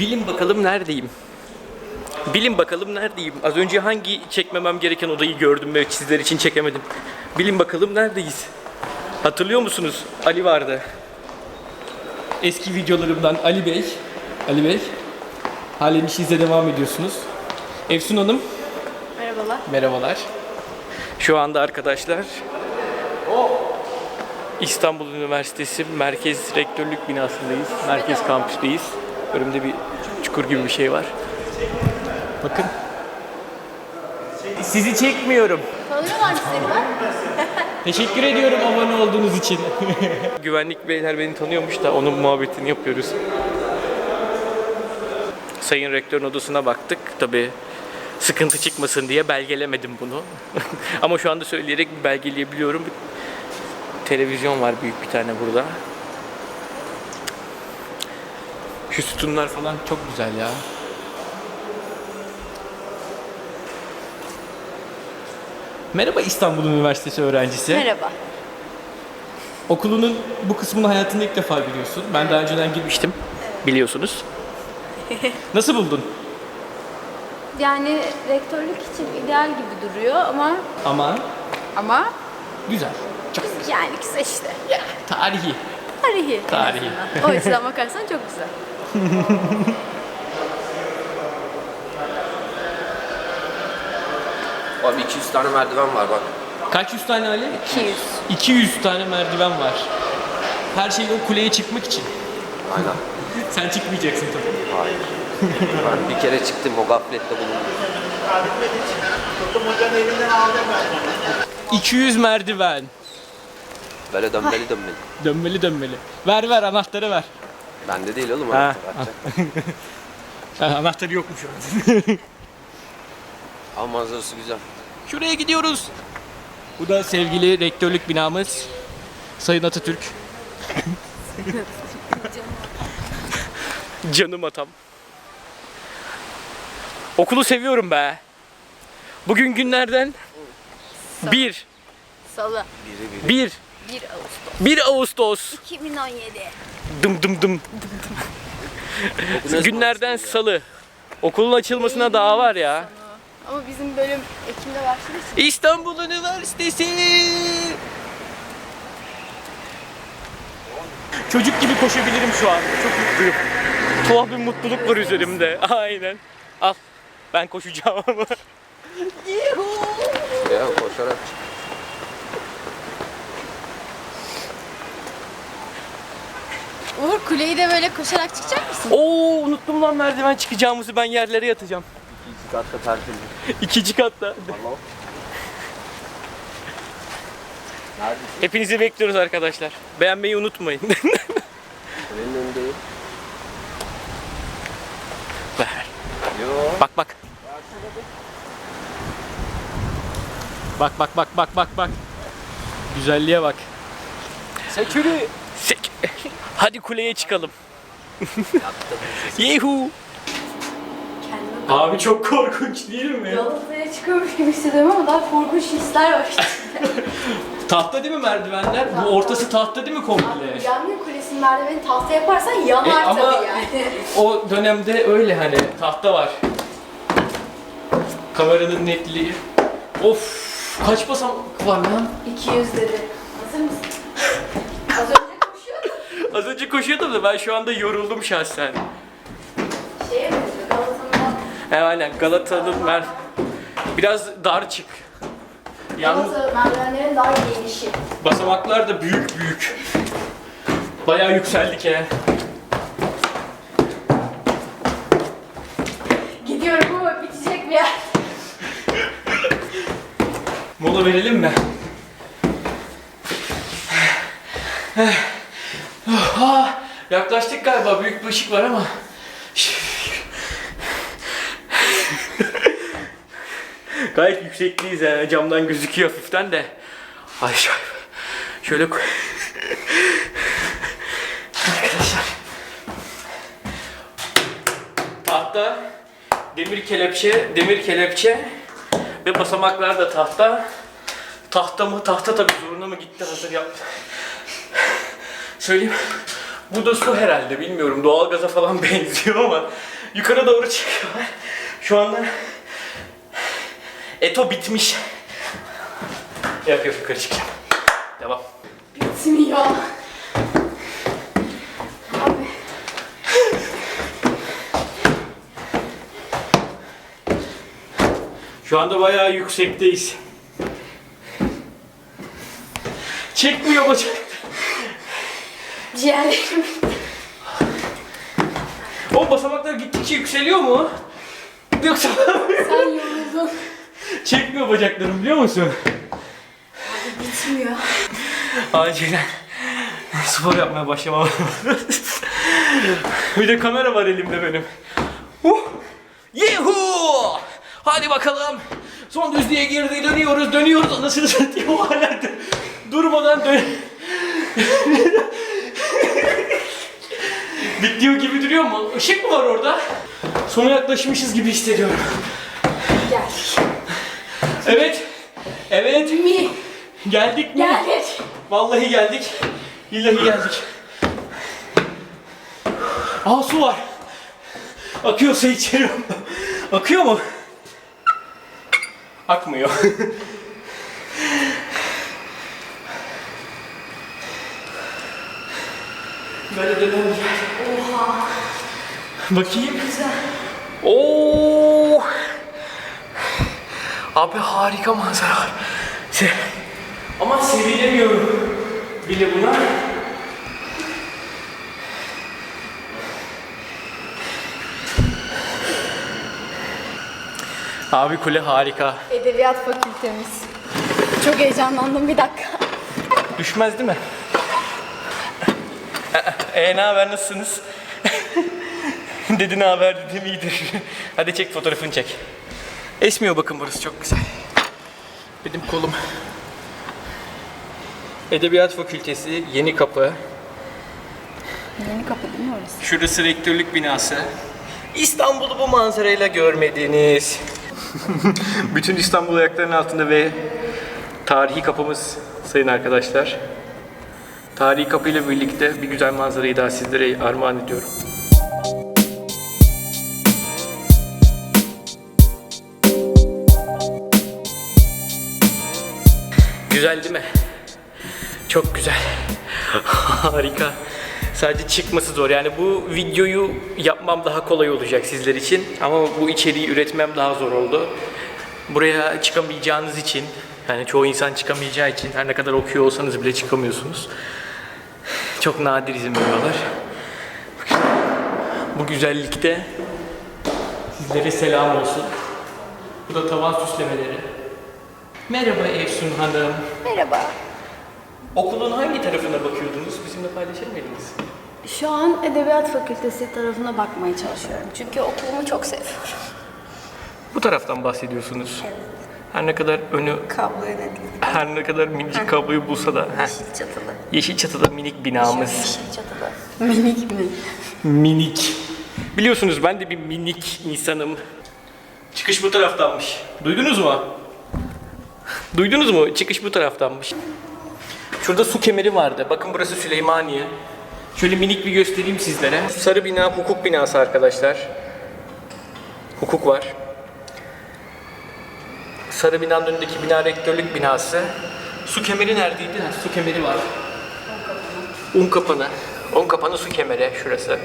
Bilin bakalım neredeyim? Bilin bakalım neredeyim? Az önce hangi çekmemem gereken odayı gördüm ve sizler için çekemedim. Bilin bakalım neredeyiz? Hatırlıyor musunuz? Ali vardı. Eski videolarımdan Ali Bey. Ali Bey. Halen işinize devam ediyorsunuz. Efsun Hanım. Merhabalar. Merhabalar. Şu anda arkadaşlar İstanbul Üniversitesi Merkez Rektörlük binasındayız. Merkez kampüsteyiz. Önümde bir çukur gibi bir şey var. Bakın. Sizi çekmiyorum. Tanıyorlar seni ben? Teşekkür ediyorum abone olduğunuz için. Güvenlik beyler beni tanıyormuş da onun muhabbetini yapıyoruz. Sayın Rektörün odasına baktık. Tabi sıkıntı çıkmasın diye belgelemedim bunu. Ama şu anda söyleyerek belgeleyebiliyorum. Televizyon var büyük bir tane burada. Şu sütunlar falan çok güzel ya. Merhaba İstanbul Üniversitesi öğrencisi. Merhaba. Okulunun bu kısmını hayatında ilk defa biliyorsun. Ben daha önceden girmiştim. Biliyorsunuz. Nasıl buldun? Yani rektörlük için ideal gibi duruyor ama Ama ama güzel. Çok yani güzel işte. tarihi. Tarihi. en Tarihi. azından. O açıdan bakarsan çok güzel. Abi 200 tane merdiven var bak. Kaç yüz tane Ali? 200. 200 tane merdiven var. Her şey o kuleye çıkmak için. Aynen. Sen çıkmayacaksın tabii. Hayır. ben bir kere çıktım o gaflette bulundum. 200 merdiven. Böyle dönmeli dönmeli. Dönmeli dönmeli. Ver ver anahtarı ver. Bende değil oğlum. Ha. anahtar atacak. Ha, anahtarı yokmuş orada. Ama manzarası güzel. Şuraya gidiyoruz. Bu da sevgili rektörlük binamız. Sayın Atatürk. Canım atam. Okulu seviyorum be. Bugün günlerden 1 Salı. 1 1 Ağustos 1 Ağustos. 2017. Dım dım dım. Günlerden salı. Okulun açılmasına daha var ya. Ama bizim bölüm Ekim'de başladığı için İstanbul Üniversitesi. Çocuk gibi koşabilirim şu an. Çok mutluyum. Tuhaf bir mutluluk var üzerimde. Aynen. Al. Ben koşacağım ama. Ya koşarak çık. Uğur kuleyi de böyle koşarak çıkacak mısın? Oo unuttum lan merdiven çıkacağımızı ben yerlere yatacağım. İkinci katta tertemiz. İkinci katta. Allah. Hepinizi bekliyoruz arkadaşlar. Beğenmeyi unutmayın. Benim önündeyim. Ver. Yo. Bak bak. Bak bak bak bak bak bak. Güzelliğe bak. Sekürü. Sek. Hadi kuleye çıkalım. Yehu. Abi çok korkunç değil mi? Galata'ya çıkıyormuş gibi hissediyorum ama daha korkunç hisler var. Tahta değil mi merdivenler? Bu ortası tahta değil mi komple? Yangın kulesinin merdiveni tahta yaparsan yanar E, ama- tabii yani. O dönemde öyle hani tahta var. Kameranın netliği. Of kaç basamak var lan? 200 dedi. Hazır mısın? Az önce koşuyordun. Az önce koşuyordum da ben şu anda yoruldum şahsen. Şeye benziyor. Galata'nın He aynen Galata'nın mer biraz dar çık. Yalnız Galata merdivenlerin daha genişi. basamaklar da büyük büyük. Bayağı yükseldik he. Gidiyorum ama bitecek bir yer. Mola verelim mi? Yaklaştık galiba. Büyük bir ışık var ama. Gayet yüksekliyiz yani. Camdan gözüküyor hafiften de. Ay şöyle, şöyle koy. Arkadaşlar. Tahta, demir kelepçe, demir kelepçe ve basamaklar da tahta. Tahta mı? Tahta tabii zoruna mı gitti hazır yaptı. Söyleyeyim. Bu da su herhalde bilmiyorum. Doğalgaza falan benziyor ama Yukarı doğru çıkıyorlar. Şu anda Eto bitmiş. Yok yok yukarı çıkacağım. Devam. Bitmiyor. Abi. Şu anda bayağı yüksekteyiz. Çekmiyor bacak. Ciğerlerim. O basamaklar gittikçe yükseliyor mu? Yoksa Sen yoruldun. çekmiyor bacaklarım biliyor musun? Bitmiyor. Acilen spor yapmaya başlamam. bir de kamera var elimde benim. Uh! Yuhu! Hadi bakalım. Son düzlüğe girdi. Dönüyoruz, dönüyoruz. Anasını satayım. Hala durmadan dön. Bitiyor gibi duruyor mu? Işık mı var orada? Sona yaklaşmışız gibi hissediyorum. Geldik. Evet. Evet. Mi? Geldik mi? Geldik. Vallahi geldik. Billahi geldik. Aa su var. Akıyorsa içerim. Akıyor mu? Akmıyor. Böyle dedem gel. Oha. Bakayım. Güzel. Oo. Abi harika manzara var. Se Ama sevilemiyorum bile buna. Abi kule harika. Edebiyat fakültemiz. Çok heyecanlandım bir dakika. Düşmez değil mi? E ne haber nasılsınız? Dedi ne haber dedim iyidir. Hadi çek fotoğrafını çek. Esmiyor bakın burası çok güzel. Benim kolum. Edebiyat Fakültesi Yeni Kapı. Yeni kapı değil mi orası? Şurası rektörlük binası. İstanbul'u bu manzarayla görmediniz. Bütün İstanbul ayaklarının altında ve tarihi kapımız sayın arkadaşlar. Tarihi kapıyla birlikte bir güzel manzarayı daha sizlere armağan ediyorum. Güzel değil mi? Çok güzel. Harika. Sadece çıkması zor. Yani bu videoyu yapmam daha kolay olacak sizler için. Ama bu içeriği üretmem daha zor oldu. Buraya çıkamayacağınız için, yani çoğu insan çıkamayacağı için, her ne kadar okuyor olsanız bile çıkamıyorsunuz. Çok nadir izin veriyorlar. Bu güzellikte sizlere selam olsun. Bu da tavan süslemeleri. Merhaba Efsun Hanım. Merhaba. Okulun hangi tarafına bakıyordunuz? Bizimle paylaşır mıydınız? Şu an Edebiyat Fakültesi tarafına bakmaya çalışıyorum. Çünkü okulumu çok seviyorum. Bu taraftan bahsediyorsunuz. Her ne kadar önü, Kablo yönetimi. her ne kadar minicik kabloyu bulsa da. heh. Yeşil çatılı. Yeşil çatıda minik binamız. Yeşil çatılı. Minik mi? Minik. Biliyorsunuz ben de bir minik insanım. Çıkış bu taraftanmış. Duydunuz mu? Duydunuz mu? Çıkış bu taraftanmış. Şurada su kemeri vardı. Bakın burası Süleymaniye. Şöyle minik bir göstereyim sizlere. Sarı bina hukuk binası arkadaşlar. Hukuk var. Sarı binanın önündeki bina rektörlük binası. Su kemeri neredeydi? Ha, su kemeri var. Un kapanı. Un kapanı su kemeri şurası.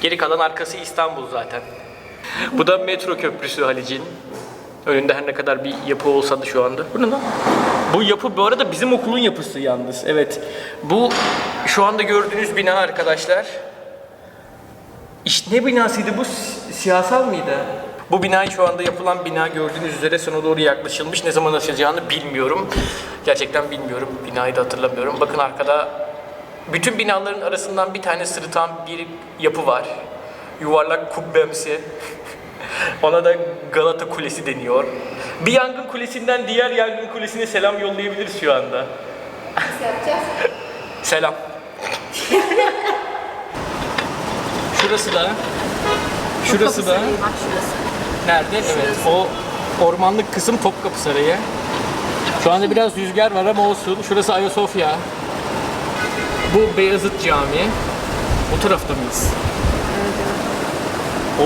Geri kalan arkası İstanbul zaten. Bu da metro köprüsü Halic'in. Önünde her ne kadar bir yapı olsa da şu anda. Bu ne lan? Bu yapı bu arada bizim okulun yapısı yalnız. Evet. Bu şu anda gördüğünüz bina arkadaşlar. İşte ne binasıydı bu? Si- Siyasal mıydı? Bu bina şu anda yapılan bina gördüğünüz üzere sona doğru yaklaşılmış. Ne zaman açılacağını bilmiyorum. Gerçekten bilmiyorum. Binayı da hatırlamıyorum. Bakın arkada bütün binaların arasından bir tane sırıtan bir yapı var. Yuvarlak kubbemsi. Ona da Galata Kulesi deniyor. Bir yangın kulesinden diğer yangın kulesine selam yollayabiliriz şu anda. Nasıl yapacağız? Selam. Şurası da Şurası da Bak şurası. Nerede? Evet. O ormanlık kısım Topkapı Sarayı. Şu anda biraz rüzgar var ama olsun. Şurası Ayasofya. Bu Beyazıt Camii. O tarafta mıyız?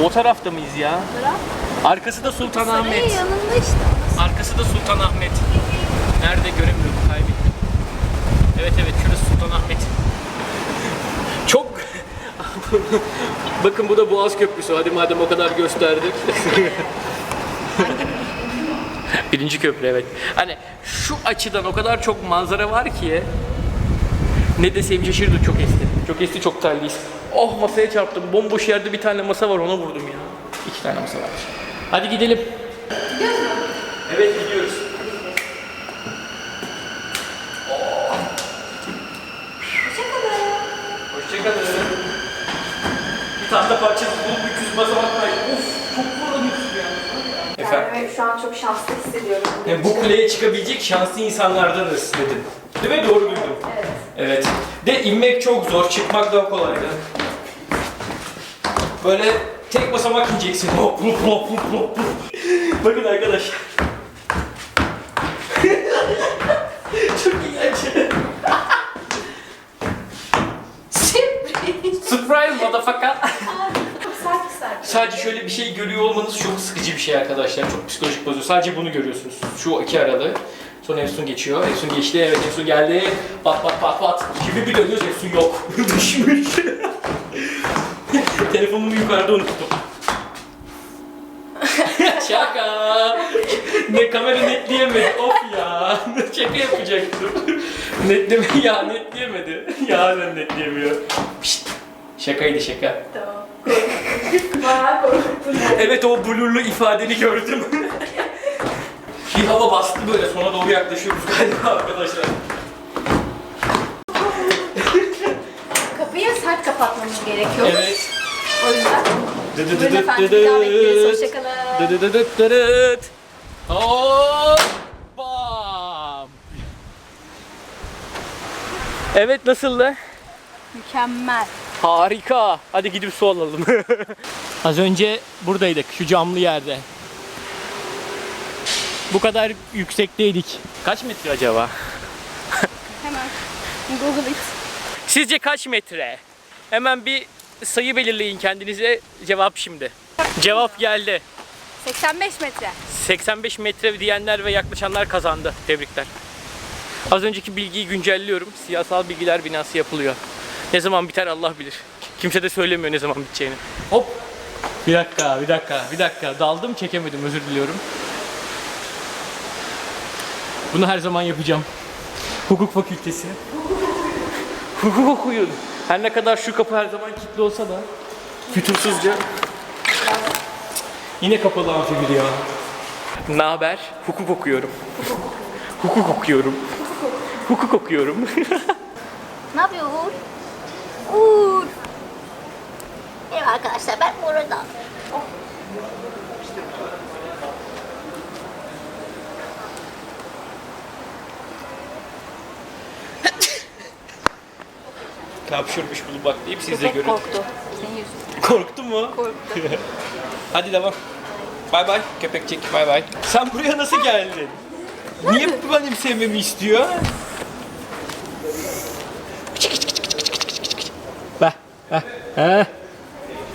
O tarafta mıyız ya? Arkası da Sultanahmet. Sarayın yanında işte. Arkası da Sultanahmet. Nerede göremiyorum kaybettim. Evet evet şurası Sultanahmet. Bakın bu da Boğaz Köprüsü. Hadi madem o kadar gösterdik. Birinci köprü evet. Hani şu açıdan o kadar çok manzara var ki ne desem şaşırdım çok esti. Çok esti çok terliyiz. Oh masaya çarptım. Bomboş yerde bir tane masa var ona vurdum ya. İki tane masa var. Hadi gidelim. Evet gidiyoruz. Hoşçakalın. Tahta parçası bulup 300 basamak. Of çok kullanıyorsun ya. Efendim? Evet şu an çok şanslı hissediyorum. Yani bu kuleye çıkabilecek şanslı insanlardanız dedim. Değil mi? Doğru duydum. Evet. Evet. De inmek çok zor, çıkmak daha kolaydı. Böyle tek basamak ineceksin. Hop hop hop hop hop. hop. Bakın arkadaşlar. Surprise motherfucker. Sert sert. Sadece şöyle bir şey görüyor olmanız çok sıkıcı bir şey arkadaşlar. Çok psikolojik bozuyor. Sadece bunu görüyorsunuz. Şu iki aralığı. Sonra Efsun geçiyor. Efsun geçti. Evet Efsun geldi. Pat pat pat pat. Şimdi bir dönüyoruz Efsun yok. Düşmüş. Telefonumu yukarıda unuttum. Şaka. Ne kamera netleyemedi. Of ya. Şaka yapacaktım. Netleme ya netleyemedi. Ya ben netleyemiyor. Pişt. Şakaydı şaka. Tamam. Bayağı. Evet o blurlu ifadeni gördüm. bir hava bastı böyle sona doğru yaklaşıyoruz galiba arkadaşlar. Kapıyı sert kapatmamız gerekiyor. Evet. O yüzden. Dı dı dı Buyurun dı efendim. dı Bir daha bekleriz. dıt. Hoşçakalın. Dı dı dı dıt dırıt. Hop! Bam! Evet nasıldı? Mükemmel. Harika. Hadi gidip su alalım. Az önce buradaydık şu camlı yerde. Bu kadar yüksekteydik. Kaç metre acaba? Hemen Google it. Sizce kaç metre? Hemen bir sayı belirleyin kendinize. Cevap şimdi. Cevap geldi. 85 metre. 85 metre diyenler ve yaklaşanlar kazandı. Tebrikler. Az önceki bilgiyi güncelliyorum. Siyasal bilgiler binası yapılıyor. Ne zaman biter Allah bilir. Kimse de söylemiyor ne zaman biteceğini. Hop. Bir dakika, bir dakika, bir dakika. Daldım çekemedim özür diliyorum. Bunu her zaman yapacağım. Hukuk fakültesi. Hukuk okuyorum. Her ne kadar şu kapı her zaman kilitli olsa da fütursuzca Yine kapalı amfibir ya. Ne haber? Hukuk okuyorum. Hukuk okuyorum. Hukuk okuyorum. Ne yapıyor Uğur? Uğur. Merhaba arkadaşlar ben burada. Kapşırmış bunu bak deyip siz de görün. korktu. Senin yüzünden Korktu mu? korktu. Hadi devam. Bay bay köpekçik bay bay. Sen buraya nasıl geldin? Niye benim sevmemi istiyor? Ha.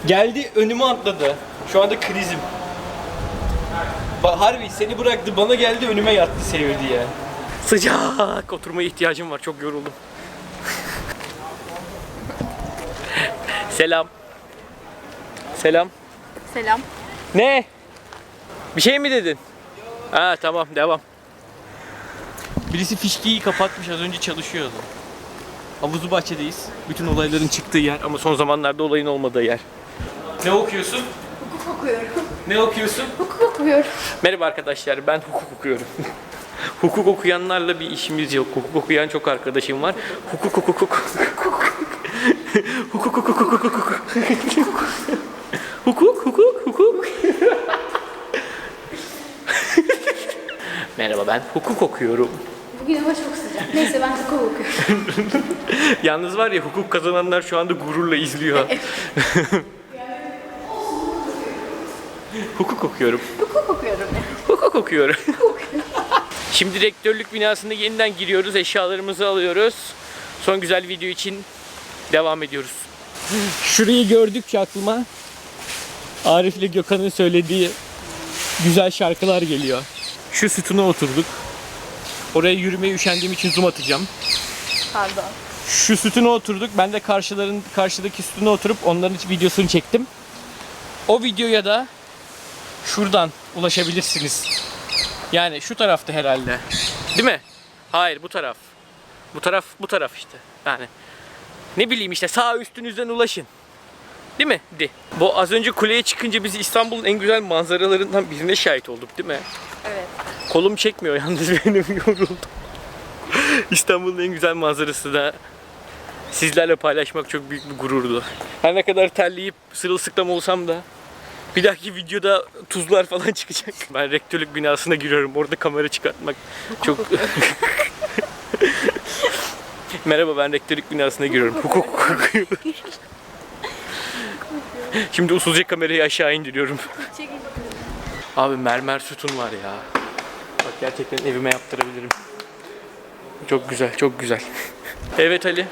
Geldi önüme atladı. Şu anda krizim. Bak harbi seni bıraktı bana geldi önüme yattı sevdi ya. Sıcak oturmaya ihtiyacım var çok yoruldum. Selam. Selam. Selam. Ne? Bir şey mi dedin? Ha tamam devam. Birisi fişkiyi kapatmış az önce çalışıyordu. Havuzlu bahçedeyiz. Bütün olayların çıktığı yer ama son zamanlarda olayın olmadığı yer. Ne okuyorsun? Hukuk okuyorum. Ne okuyorsun? Hukuk okuyorum. Merhaba arkadaşlar ben hukuk okuyorum. hukuk okuyanlarla bir işimiz yok. Hukuk okuyan çok arkadaşım var. Hukuk hukuk hukuk. Hukuk hukuk hukuk hukuk. Hukuk hukuk hukuk. Merhaba ben hukuk okuyorum. Bugün hava çok sıcak. Neyse ben hukuk okuyorum. Yalnız var ya hukuk kazananlar şu anda gururla izliyor. hukuk okuyorum. hukuk okuyorum. Hukuk okuyorum. Şimdi rektörlük binasında yeniden giriyoruz. Eşyalarımızı alıyoruz. Son güzel video için devam ediyoruz. Şurayı gördükçe aklıma Arif ile Gökhan'ın söylediği güzel şarkılar geliyor. Şu sütuna oturduk. Oraya yürümeye üşendiğim için zoom atacağım. Pardon. Şu sütuna oturduk. Ben de karşıların karşıdaki sütuna oturup onların videosunu çektim. O videoya da şuradan ulaşabilirsiniz. Yani şu tarafta herhalde. Değil mi? Hayır bu taraf. Bu taraf bu taraf işte. Yani ne bileyim işte sağ üstünüzden ulaşın. Değil mi? Di. Bu az önce kuleye çıkınca biz İstanbul'un en güzel manzaralarından birine şahit olduk değil mi? Evet. Kolum çekmiyor yalnız benim yoruldum. İstanbul'un en güzel manzarası da sizlerle paylaşmak çok büyük bir gururdu. Her ne kadar terleyip sırılsıklam olsam da bir dahaki videoda tuzlar falan çıkacak. Ben rektörlük binasına giriyorum. Orada kamera çıkartmak çok... Merhaba ben rektörlük binasına giriyorum. Hukuk. Şimdi usulca kamerayı aşağı indiriyorum. Abi mermer sütun var ya. Gerçekten evime yaptırabilirim. Çok güzel, çok güzel. evet Ali.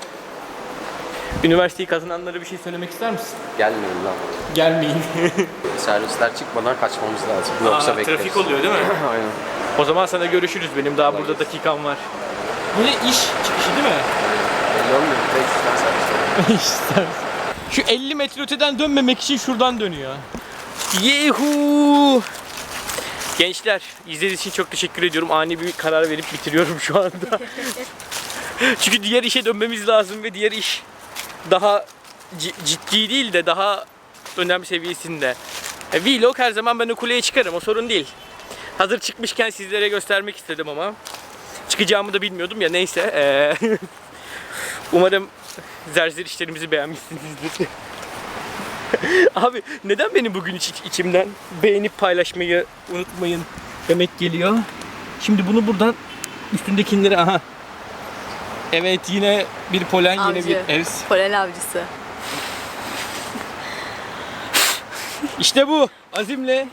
Üniversiteyi kazananlara bir şey söylemek ister misin? Gelmeyin lan. Gelmeyin. Servisler çıkmadan kaçmamız lazım. Yoksa Aa, bekleriz. trafik oluyor değil mi? Aynen. O zaman sana görüşürüz. Benim daha burada dakikam var. Bu ne iş çıkışı değil mi? Belli olmuyor. Bir de üstten servis var. İşte. Şu 50 metre öteden dönmemek için şuradan dönüyor. Yehu! Gençler izlediğiniz için çok teşekkür ediyorum. Ani bir karar verip bitiriyorum şu anda. Çünkü diğer işe dönmemiz lazım ve diğer iş daha ci- ciddi değil de daha önem seviyesinde. E, vlog her zaman ben o kuleye çıkarım o sorun değil. Hazır çıkmışken sizlere göstermek istedim ama çıkacağımı da bilmiyordum ya neyse. e, umarım zerzir işlerimizi beğenmişsinizdir. Abi neden benim bugün iç, içimden beğenip paylaşmayı unutmayın demek geliyor. Şimdi bunu buradan üstündekilere aha. Evet yine bir polen yine Avcı. bir ev. Polen avcısı. İşte bu azimle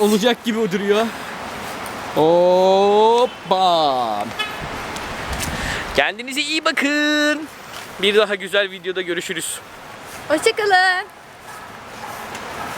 olacak gibi duruyor. Hoppa. Kendinize iyi bakın. Bir daha güzel videoda görüşürüz. Hoşçakalın.